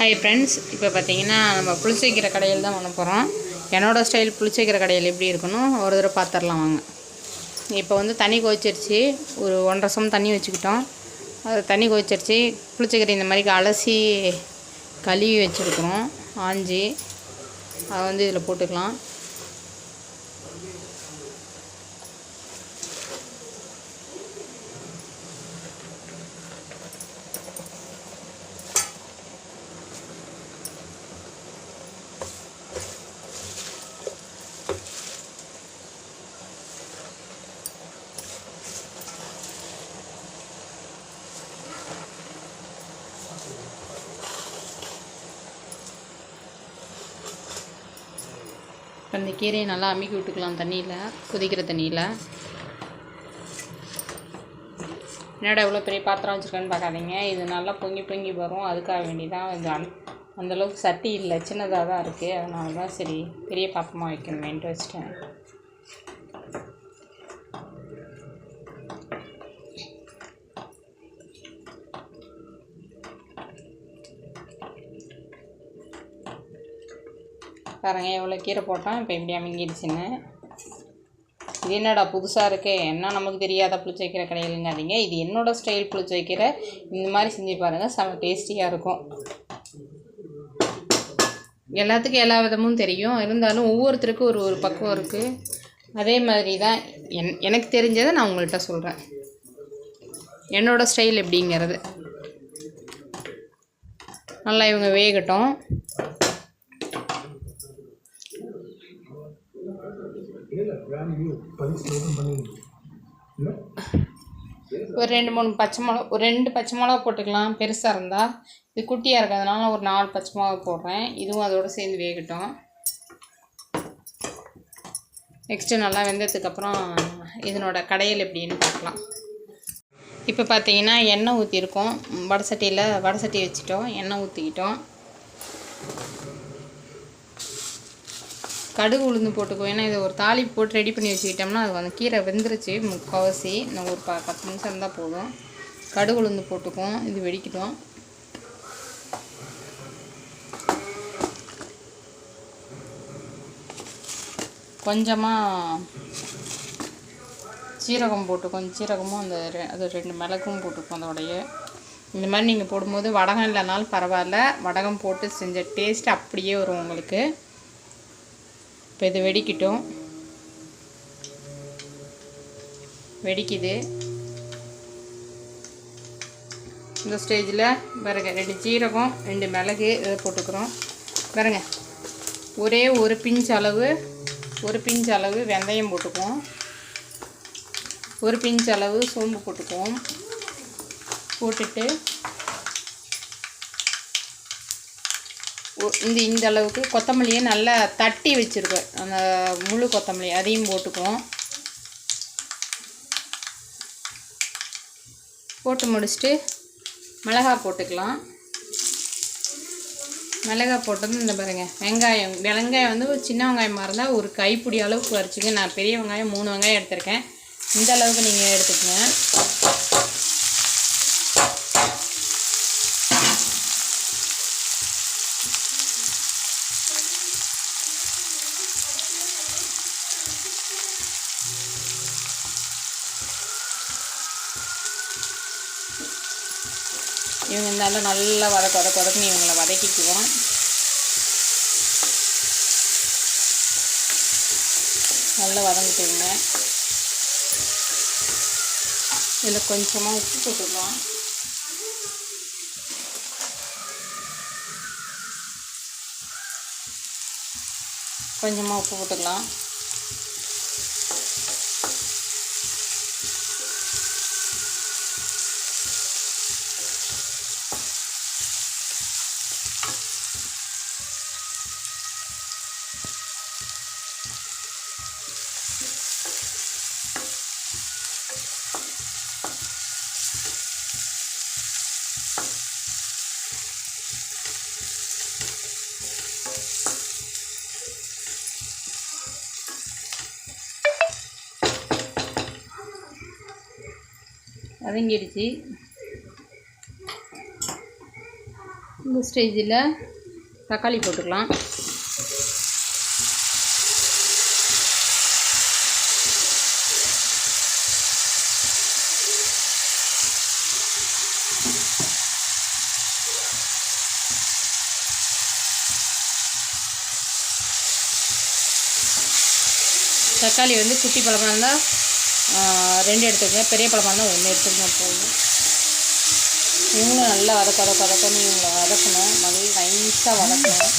Hi friends இப்போ பார்த்தீங்கன்னா நம்ம புளிச்சைக்கிற கடையில் தான் பண்ண போகிறோம் என்னோடய ஸ்டைல் புளிச்சைக்கிற கடையில் எப்படி இருக்கணும் ஒரு தடவை பார்த்துடலாம் வாங்க. இப்போ வந்து தண்ணி கொதிச்சிருச்சு. ஒரு ஒன்றரை சம் தண்ணி வச்சுக்கிட்டோம். அது தண்ணி கொதிச்சிருச்சு. புளிச்சக்கீரை இந்த மாதிரி அலசி கழுவி வச்சுருக்குறோம். ஆஞ்சி. அதை வந்து இதில் போட்டுக்கலாம். இப்போ இந்த கீரையை நல்லா அமுக்கி விட்டுக்கலாம் தண்ணியில் கொதிக்கிற தண்ணியில். என்னடா இவ்வளோ பெரிய பாத்திரம் வச்சுருக்கேன்னு பார்க்காதீங்க. இது நல்லா பொங்கி பொங்கி வரும். அதுக்காக வேண்டி தான் இது அன் அந்தளவுக்கு சட்டி இல்லை சின்னதாக தான் இருக்குது அதனால தான் சரி பெரிய பாத்திரமாக வைக்கணுமேன்ட்டு வச்சிட்டேன். பாருங்க எவ்வளோ கீரை போட்டோம் இப்போ எப்படியா அமைங்கிடுச்சுன்னு. இது என்னடா புதுசாக இருக்கே? என்ன நமக்கு தெரியாத புளிச்ச வைக்கிற கடையிலுங்காதீங்க. இது என்னோடய ஸ்டைல் புளிச்ச வைக்கிற இந்த மாதிரி செஞ்சு பாருங்கள் செம டேஸ்டியாக இருக்கும். எல்லாத்துக்கும் எல்லா விதமும் தெரியும். இருந்தாலும் ஒவ்வொருத்தருக்கும் ஒரு ஒரு பக்குவம் இருக்குது அதே மாதிரி தான் என் எனக்கு தெரிஞ்சதை நான் உங்கள்கிட்ட சொல்கிறேன் என்னோடய ஸ்டைல் எப்படிங்கிறது. நல்லா இவங்க வேகட்டும். ஒரு ரெண்டு மூணு பச்சை மிளகா ஒரு ரெண்டு பச்சை மிளகா போட்டுக்கலாம். பெருசாக இருந்தால் இது குட்டியாக இருக்கிறதுனால ஒரு நாலு பச்சை மிளகா போடுறேன். இதுவும் அதோடு சேர்ந்து வேகட்டும். நெக்ஸ்ட்டு நல்லா வெந்ததுக்கப்புறம் இதனோட கடையில் எப்படின்னு பார்க்கலாம். இப்போ பார்த்தீங்கன்னா எண்ணெய் ஊற்றிருக்கோம் வடை சட்டியில் வடை சட்டி வச்சுட்டோம். எண்ணெய் ஊற்றிக்கிட்டோம் கடுகு உளுந்து போட்டுக்குவோம் ஏன்னா இதை ஒரு தாலி போட்டு ரெடி பண்ணி வச்சுக்கிட்டோம்னா அது வந்து கீரை வெந்துருச்சு. முக்கால்வாசி இன்னும் ஒரு ப பத்து நிமிஷம் இருந்தால் போதும். கடுகு உளுந்து போட்டுக்குவோம். இது வெடிக்கட்டும். கொஞ்சமாக சீரகம் போட்டுக்கோம் சீரகமும் அந்த அது ரெண்டு மிளகும் போட்டுக்கோம் அதோடைய. இந்த மாதிரி நீங்கள் போடும்போது வடகம் இல்லைனாலும் பரவாயில்ல. வடகம் போட்டு செஞ்ச டேஸ்ட் அப்படியே வரும் உங்களுக்கு. இப்போ இது வெடிக்கட்டும். வெடிக்குது. இந்த ஸ்டேஜில் பாருங்க ரெண்டு ஜீரகம் ரெண்டு மிளகு இதை போட்டுக்கிறோம். பாருங்க ஒரே ஒரு பிஞ்ச் அளவு ஒரு பிஞ்ச் அளவு வெந்தயம் போட்டுக்குவோம். ஒரு பிஞ்ச் அளவு சோம்பு போட்டுக்குவோம். போட்டுட்டு இந்த இந்த அளவுக்கு கொத்தமல்லியை நல்லா தட்டி வச்சுருக்கேன். அந்த முழு கொத்தமல்லி அதையும் போட்டுக்குவோம். போட்டு முடிச்சுட்டு மிளகா போட்டுக்கலாம். மிளகா போட்டது இந்த பாருங்கள் வெங்காயம். வெங்காயம் வந்து ஒரு சின்ன வெங்காயமாக இருந்தால் ஒரு கைப்பிடி அளவுக்கு வரைச்சிக்க நான் பெரிய வெங்காயம் மூணு வெங்காயம் எடுத்திருக்கேன். இந்த அளவுக்கு நீங்கள் எடுத்துக்கங்க. இவங்க இருந்தாலும் நல்லா வதக்க வதக்க வதக்குன்னு இவங்களை வதக்கிக்குவோம். நல்லா வதங்கிட்டுங்க இதில் கொஞ்சமாக உப்பு போட்டுக்கலாம். கொஞ்சமாக உப்பு போட்டுக்கலாம். வதங்கிடுச்சு இந்த ஸ்டேஜில் தக்காளி போட்டுக்கலாம். தக்காளி வந்து குட்டி பழமாக இருந்தால் ரெண்டு எடுத்துக்கங்க. பெரிய பழமாக இருந்தால் ஒன்று எடுத்துக்கங்க போதும். இவங்களும் நல்லா வதக்க வதக்க வதக்கணும் இவங்களை வதக்கணும். நல்லா நைஸாக வதக்கணும்.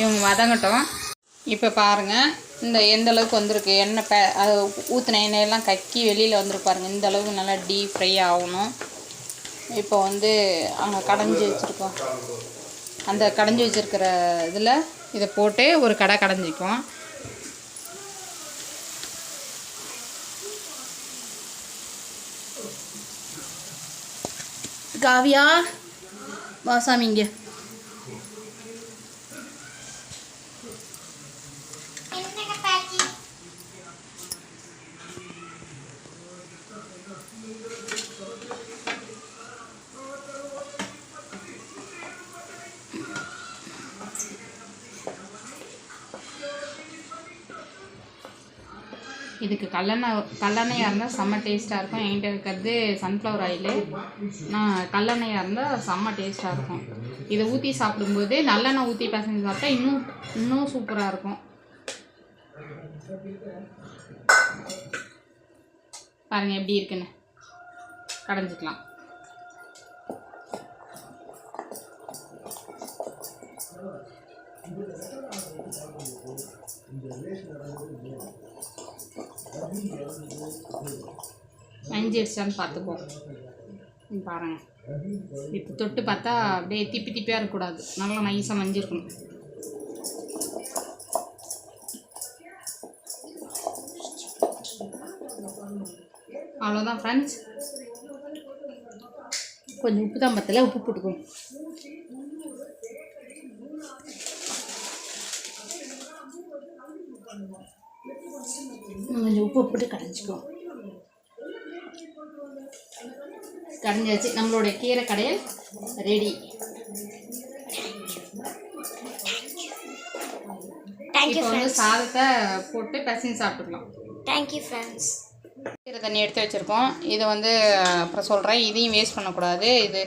இவங்க வதங்கட்டும். இப்போ பாருங்கள் இந்த எந்த அளவுக்கு வந்திருக்கு எண்ணெய் பே அது ஊற்றின எண்ணெயெல்லாம் கக்கி வெளியில் வந்துருக்கு பாருங்கள் இந்த அளவுக்கு நல்லா டீப் ஃப்ரை ஆகணும். இப்போ வந்து அங்கே கடைஞ்சி வச்சுருக்கோம். அந்த கடைஞ்சி வச்சுருக்கிற இதில் இதை போட்டு ஒரு கடை கடைஞ்சிக்குவோம். காவியா வாசாமிங்க இங்கே இதுக்கு கல்லெண்ணெய் கல்லெண்ணெயாக இருந்தால் செம்ம டேஸ்ட்டாக இருக்கும். என்கிட்ட இருக்கிறது சன்ஃப்ளவர் ஆயிலு நான் கல்லெண்ணெயாக இருந்தால் செம்ம டேஸ்ட்டாக இருக்கும். இதை ஊற்றி சாப்பிடும்போது நல்லெண்ணெய் ஊற்றி பசங்க சாப்பிட்டா இன்னும் இன்னும் சூப்பராக இருக்கும். பாருங்கள் எப்படி இருக்குன்னு. கடைஞ்சிக்கலாம். மஞ்சி அடிச்சான்னு பார்த்துப்போம் பாருங்கள் பாருங்க. இப்போ தொட்டு பார்த்தா அப்படியே திப்பி திப்பியாக இருக்கக்கூடாது. நல்லா நைஸாக மஞ்சிருக்கணும். அவ்வளோதான் ஃப்ரெண்ட்ஸ் கொஞ்சம் உப்பு தான் பத்தல உப்பு போட்டுக்கோங்க கொஞ்சம் உப்பு போட்டு கடைஞ்சிக்குவோம். கடைஞ்சாச்சு. நம்மளுடைய கீரை கடையல் ரெடி இப்போ வந்து சாதத்தை போட்டு பசங்க சாப்பிட்டுக்கலாம். தேங்க்யூ ஃப்ரெண்ட்ஸ் கீரை தண்ணி எடுத்து வச்சுருக்கோம். இதை வந்து அப்புறம் சொல்கிறேன் இதையும் வேஸ்ட் பண்ணக்கூடாது. இது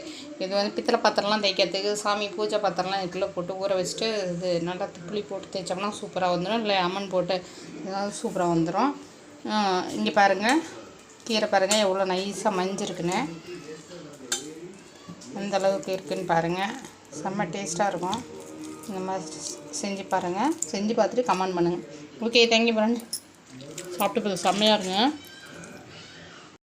இது வந்து பித்தளை பாத்திரம்லாம் தேய்க்கிறதுக்கு சாமி பூஜை பாத்திரம்லாம் இதுக்குள்ளே போட்டு ஊற வச்சுட்டு இது நல்லா புளி போட்டு தேய்ச்சோம்னா சூப்பராக வந்துடும். இல்லை அம்மன் போட்டு அதாவது சூப்பராக வந்துடும் இங்கே பாருங்கள் கீரை பாருங்கள் எவ்வளோ நைஸாக மஞ்சிருக்குன்னு. எந்த அளவுக்கு இருக்குன்னு பாருங்கள் செம்ம டேஸ்ட்டாக இருக்கும். இந்த மாதிரி செஞ்சு பாருங்கள் செஞ்சு பார்த்துட்டு கமெண்ட் பண்ணுங்கள் ஓகே தேங்க்யூ ஃப்ரெண்ட் சாப்பிட்டு போது செம்மையாக இருங்க